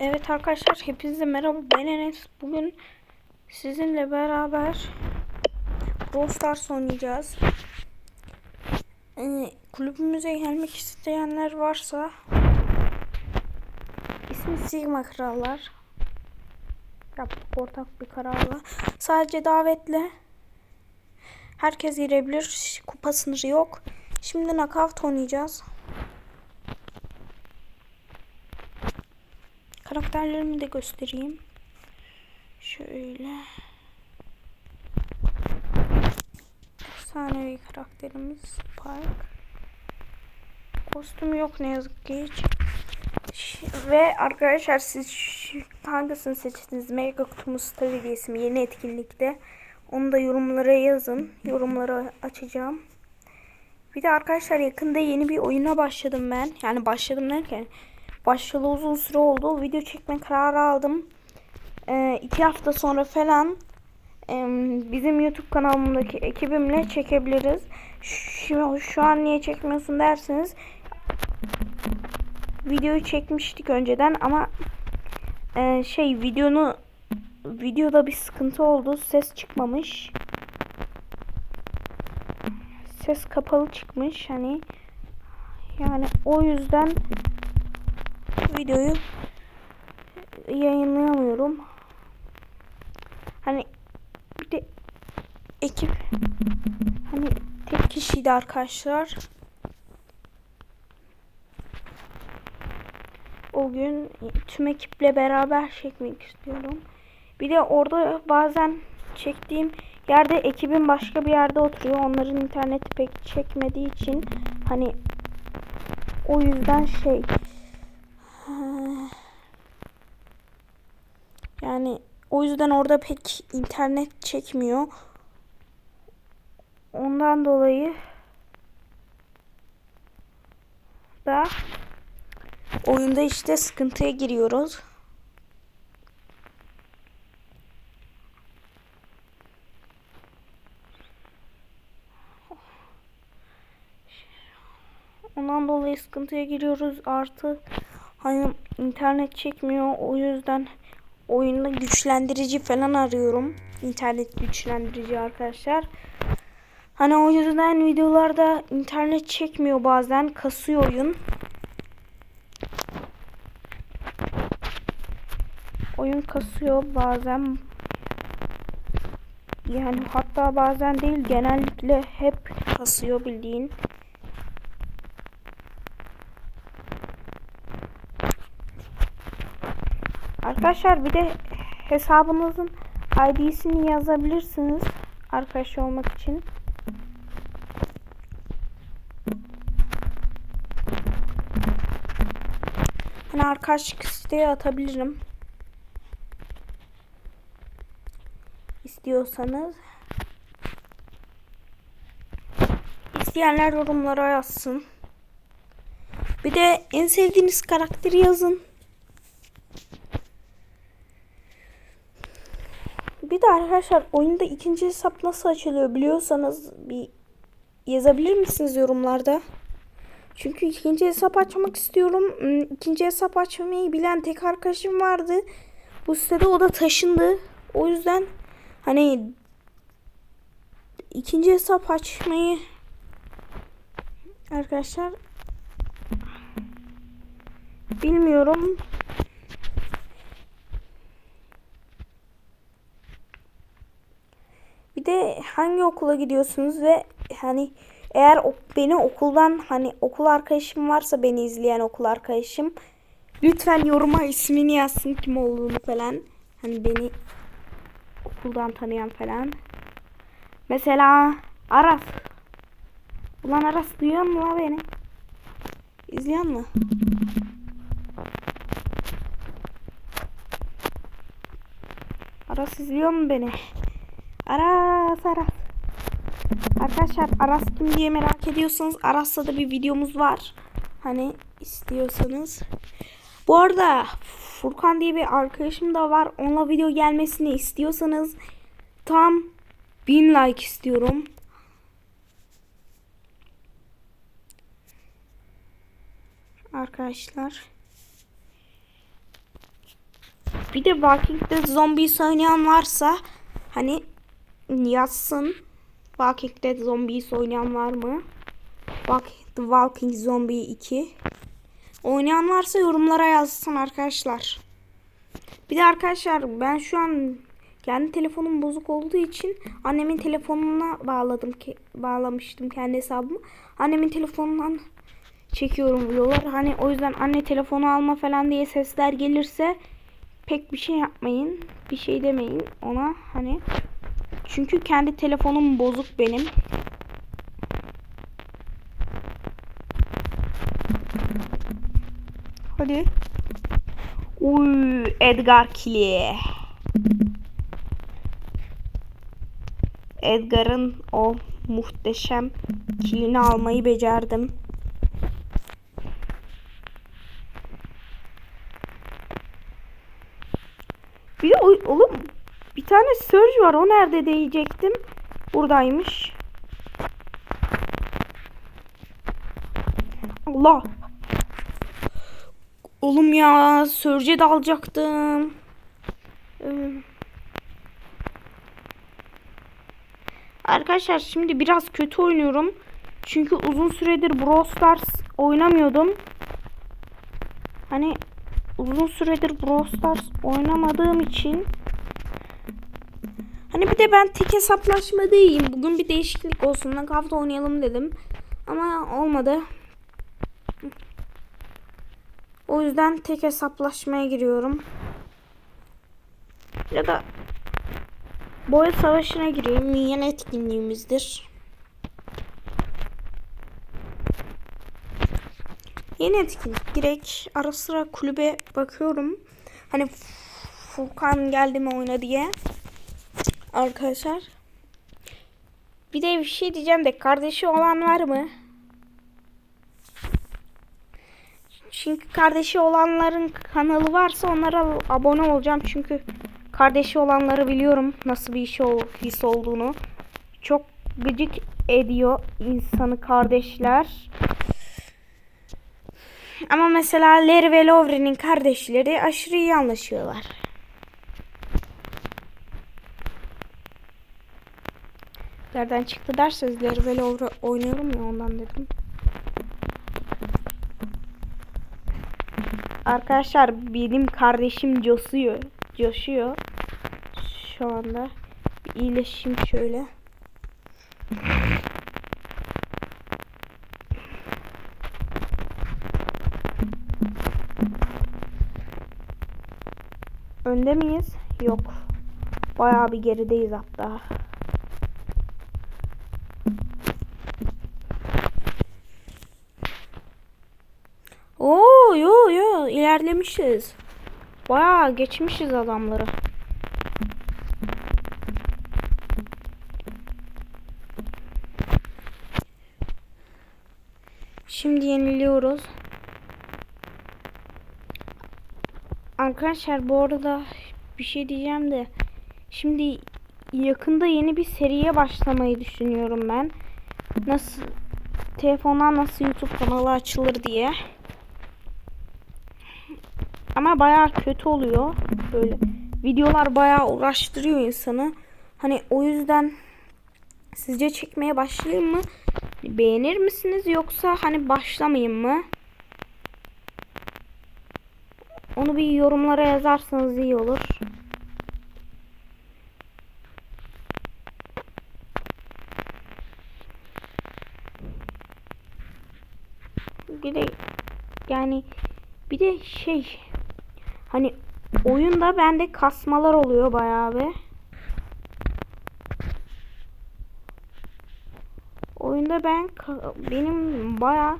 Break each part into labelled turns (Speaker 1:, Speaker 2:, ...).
Speaker 1: Evet arkadaşlar hepinize merhaba ben Enes. Bugün sizinle beraber Brawl oynayacağız. Ee, kulübümüze gelmek isteyenler varsa ismi Sigma Krallar. Yaptık ortak bir kararla. Sadece davetle herkes girebilir. Kupa sınırı yok. Şimdi knockout oynayacağız. Karakterlerimi de göstereyim. Şöyle. Efsanevi karakterimiz Spike. Kostümü yok ne yazık ki hiç. Ve arkadaşlar siz hangisini seçtiniz? Mega kutumuz hediyesi mi? Yeni etkinlikte. Onu da yorumlara yazın. Yorumlara açacağım. Bir de arkadaşlar yakında yeni bir oyuna başladım ben. Yani başladım derken başlayalı uzun süre oldu. Video çekme kararı aldım. Ee, iki hafta sonra falan em, bizim YouTube kanalımdaki ekibimle çekebiliriz. Şu, şu an niye çekmiyorsun derseniz videoyu çekmiştik önceden ama e, şey videonu videoda bir sıkıntı oldu. Ses çıkmamış. Ses kapalı çıkmış hani yani o yüzden videoyu yayınlayamıyorum. Hani bir de ekip hani tek kişiydi arkadaşlar. O gün tüm ekiple beraber çekmek istiyorum. Bir de orada bazen çektiğim yerde ekibin başka bir yerde oturuyor. Onların interneti pek çekmediği için hani o yüzden şey yani o yüzden orada pek internet çekmiyor. Ondan dolayı da oyunda işte sıkıntıya giriyoruz. Ondan dolayı sıkıntıya giriyoruz. Artı hani internet çekmiyor. O yüzden oyunda güçlendirici falan arıyorum. İnternet güçlendirici arkadaşlar. Hani o yüzden videolarda internet çekmiyor bazen. Kasıyor oyun. Oyun kasıyor bazen. Yani hatta bazen değil genellikle hep kasıyor bildiğin. Arkadaşlar bir de hesabınızın ID'sini yazabilirsiniz arkadaş olmak için. Hani arkadaşlık isteği atabilirim. İstiyorsanız. İsteyenler yorumlara yazsın. Bir de en sevdiğiniz karakteri yazın. Bir de arkadaşlar oyunda ikinci hesap nasıl açılıyor biliyorsanız bir yazabilir misiniz yorumlarda? Çünkü ikinci hesap açmak istiyorum. Hmm, İkinci hesap açmayı bilen tek arkadaşım vardı. Bu sitede o da taşındı. O yüzden hani ikinci hesap açmayı arkadaşlar bilmiyorum. De hangi okula gidiyorsunuz ve hani eğer beni okuldan hani okul arkadaşım varsa beni izleyen okul arkadaşım lütfen yoruma ismini yazsın kim olduğunu falan. Hani beni okuldan tanıyan falan. Mesela Aras. Ulan Aras duyuyor mu la beni? İzliyor mu? Aras izliyor mu beni? Aras Aras. Arkadaşlar Aras kim diye merak ediyorsanız Aras'la da bir videomuz var. Hani istiyorsanız. Bu arada Furkan diye bir arkadaşım da var. Onunla video gelmesini istiyorsanız tam 1000 like istiyorum. Arkadaşlar. Bir de Walking Dead Zombies oynayan varsa hani yazsın. Walking Dead Zombies oynayan var mı? Walk, The Walking Zombie 2. Oynayan varsa yorumlara yazsın arkadaşlar. Bir de arkadaşlar ben şu an kendi telefonum bozuk olduğu için annemin telefonuna bağladım ki bağlamıştım kendi hesabımı. Annemin telefonundan çekiyorum vloglar. Hani o yüzden anne telefonu alma falan diye sesler gelirse pek bir şey yapmayın. Bir şey demeyin ona hani. Çünkü kendi telefonum bozuk benim. Hadi. Uy, Edgar Kili. Edgar'ın o muhteşem kilini almayı becerdim. Bir de oğlum bir tane Surge var. O nerede diyecektim. Buradaymış. Allah. Oğlum ya Surge'e dalacaktım. Ee, Arkadaşlar şimdi biraz kötü oynuyorum. Çünkü uzun süredir Brawl Stars oynamıyordum. Hani uzun süredir Brawl Stars oynamadığım için Hani bir de ben tek hesaplaşma değilim. Bugün bir değişiklik olsun. Nakavta oynayalım dedim. Ama olmadı. O yüzden tek hesaplaşmaya giriyorum. Ya da boya savaşına gireyim. Minyon etkinliğimizdir. Yeni etkinlik. Direkt ara sıra kulübe bakıyorum. Hani Furkan geldi mi oyna diye. Arkadaşlar. Bir de bir şey diyeceğim de kardeşi olan var mı? Çünkü kardeşi olanların kanalı varsa onlara abone olacağım. Çünkü kardeşi olanları biliyorum nasıl bir iş ol, his olduğunu. Çok gıcık ediyor insanı kardeşler. Ama mesela Larry ve Lowry'nin kardeşleri aşırı iyi anlaşıyorlar. Nereden çıktı derseniz Larry ve Lowry oynuyorum ya ondan dedim. Arkadaşlar benim kardeşim cosuyor. Coşuyor. Şu anda. Bir iyileşeyim şöyle. Önde miyiz? Yok. Bayağı bir gerideyiz hatta. İlerlemişiz. Bayağı geçmişiz adamları. Şimdi yeniliyoruz. Arkadaşlar bu arada bir şey diyeceğim de şimdi yakında yeni bir seriye başlamayı düşünüyorum ben. Nasıl telefondan nasıl YouTube kanalı açılır diye. Ama bayağı kötü oluyor. Böyle videolar bayağı uğraştırıyor insanı. Hani o yüzden sizce çekmeye başlayayım mı? Beğenir misiniz yoksa hani başlamayayım mı? Onu bir yorumlara yazarsanız iyi olur. Bir de yani bir de şey hani oyunda bende kasmalar oluyor bayağı bir. Oyunda ben benim bayağı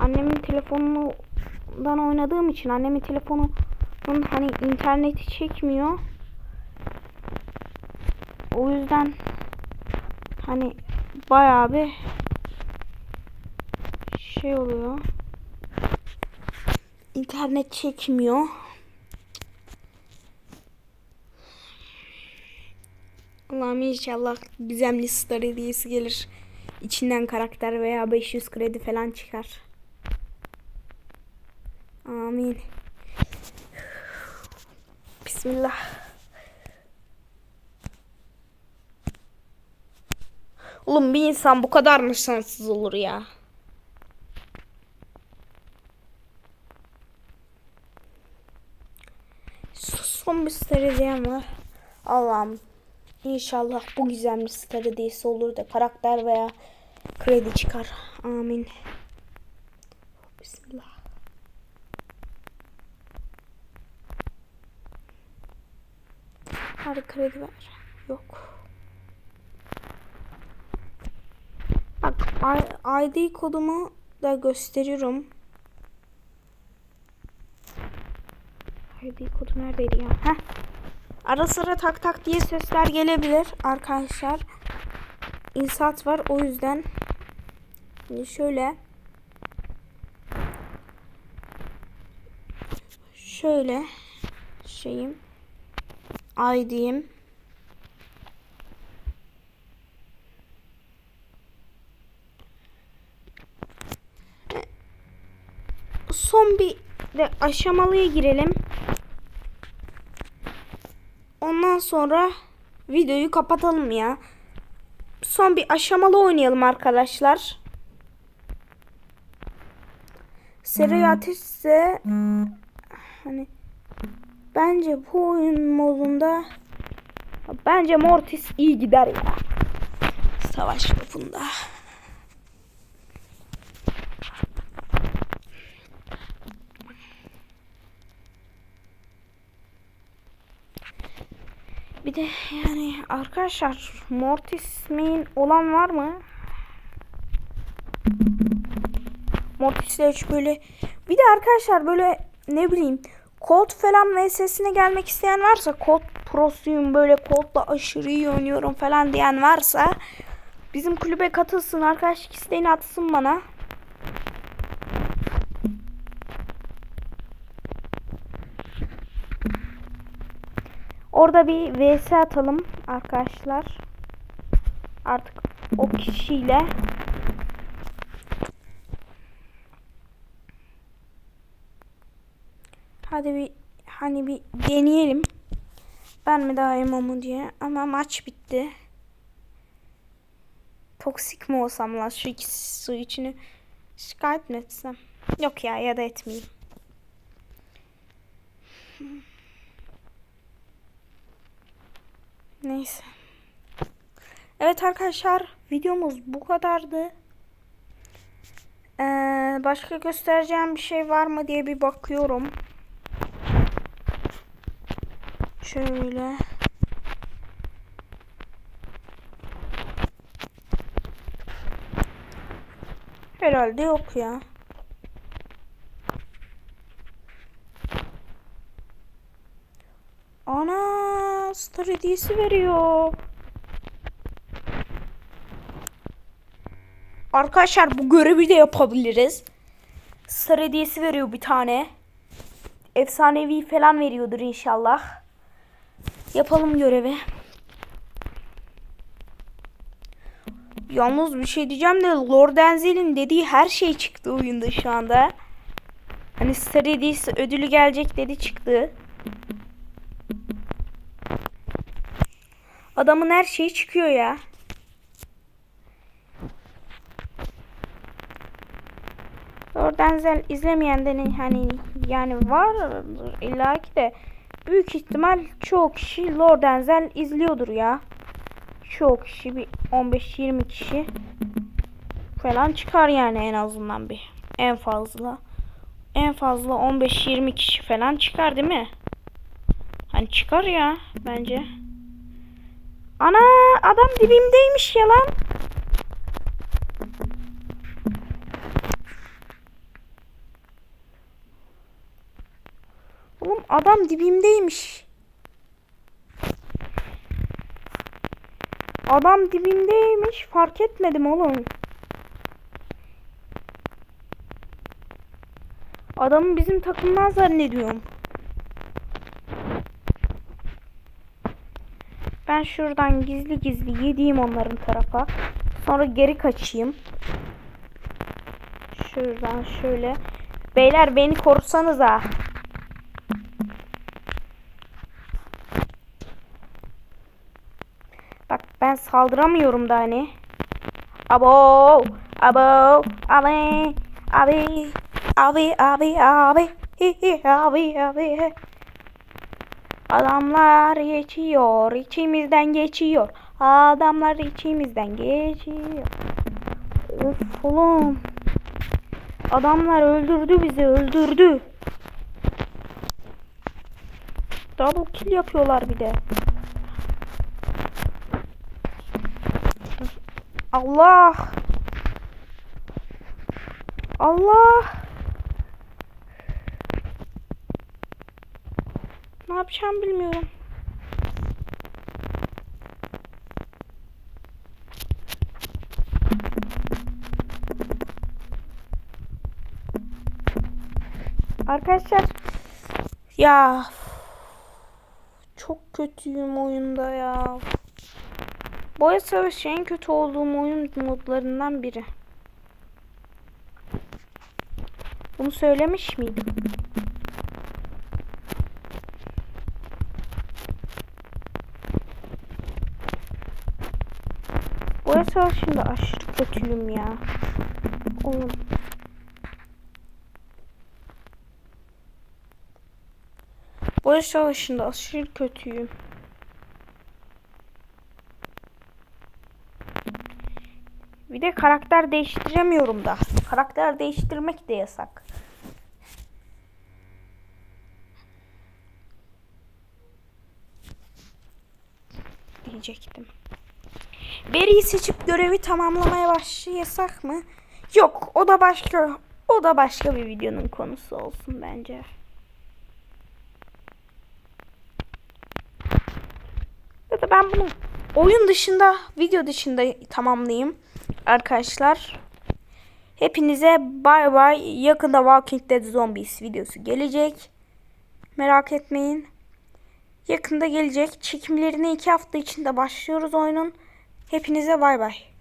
Speaker 1: annemin telefonundan oynadığım için annemin telefonunun hani interneti çekmiyor. O yüzden hani bayağı bir şey oluyor. İnternet çekmiyor. Allah'ım inşallah gizemli star hediyesi gelir. İçinden karakter veya 500 kredi falan çıkar. Amin. Bismillah. Oğlum bir insan bu kadar mı şanssız olur ya? Son bir star diyen var. Allah'ım İnşallah bu güzel bir star hediyesi olur da karakter veya kredi çıkar. Amin. Bismillah. Hadi kredi ver. Yok. Bak ID kodumu da gösteriyorum. ID kodu neredeydi ya? Heh. Ara sıra tak tak diye sesler gelebilir arkadaşlar. İnsat var o yüzden. Şimdi şöyle. Şöyle şeyim. ID'im. Son bir de aşamalıya girelim. Ondan sonra videoyu kapatalım ya. Son bir aşamalı oynayalım arkadaşlar. Seri ateş ise hani bence bu oyun modunda bence Mortis iyi gider ya. Savaş topunda. Bir de yani arkadaşlar Mortis main olan var mı? Mortis'le hiç böyle bir de arkadaşlar böyle ne bileyim Colt falan VS'sine gelmek isteyen varsa Colt prosuyum böyle Colt'la aşırı iyi oynuyorum falan diyen varsa bizim kulübe katılsın arkadaşlık isteğini atsın bana. Orada bir vs atalım arkadaşlar. Artık o kişiyle Hadi bir hani bir deneyelim. Ben mi daha iyiyim diye. Ama maç bitti. Toksik mi olsam lan şu ikisi su içini şikayet mi etsem? Yok ya ya da etmeyeyim. Neyse. Evet arkadaşlar videomuz bu kadardı. Ee, başka göstereceğim bir şey var mı diye bir bakıyorum. Şöyle. Herhalde yok ya. Ana star hediyesi veriyor. Arkadaşlar bu görevi de yapabiliriz. Star hediyesi veriyor bir tane. Efsanevi falan veriyordur inşallah. Yapalım görevi. Yalnız bir şey diyeceğim de Lord Enzel'in dediği her şey çıktı oyunda şu anda. Hani Star hediyesi ödülü gelecek dedi çıktı. Adamın her şeyi çıkıyor ya. Lord Denzel izlemeyen de hani yani var illaki de büyük ihtimal çoğu kişi Lord Denzel izliyordur ya. Çoğu kişi bir 15-20 kişi falan çıkar yani en azından bir. En fazla. En fazla 15-20 kişi falan çıkar değil mi? Hani çıkar ya bence. Ana adam dibimdeymiş ya lan. Oğlum adam dibimdeymiş. Adam dibimdeymiş. Fark etmedim oğlum. Adamı bizim takımdan zannediyorum. ben şuradan gizli gizli yediğim onların tarafa. Sonra geri kaçayım. Şuradan şöyle. Beyler beni korusanız ha. Bak ben saldıramıyorum da hani. Abo, abo, abi, abi, abi, abi, abi, hi, hi, abi, abi. Adamlar geçiyor, içimizden geçiyor. Adamlar içimizden geçiyor. Of oğlum. Adamlar öldürdü bizi, öldürdü. Double kill yapıyorlar bir de. Allah. Allah. Ne yapacağım bilmiyorum. Arkadaşlar ya çok kötüyüm oyunda ya. Boya Savaşı en kötü olduğum oyun modlarından biri. Bunu söylemiş miydim? Boya Savaşı'nda aşırı kötüyüm ya. Oğlum. Boya Savaşı'nda aşırı kötüyüm. Bir de karakter değiştiremiyorum da. Karakter değiştirmek de yasak. Diyecektim. Beri'yi seçip görevi tamamlamaya başlayasak mı? Yok, o da başka o da başka bir videonun konusu olsun bence. Ya da ben bunu oyun dışında, video dışında tamamlayayım arkadaşlar. Hepinize bay bay. Yakında Walking Dead Zombies videosu gelecek. Merak etmeyin. Yakında gelecek. Çekimlerine iki hafta içinde başlıyoruz oyunun. Hepinize bay bay.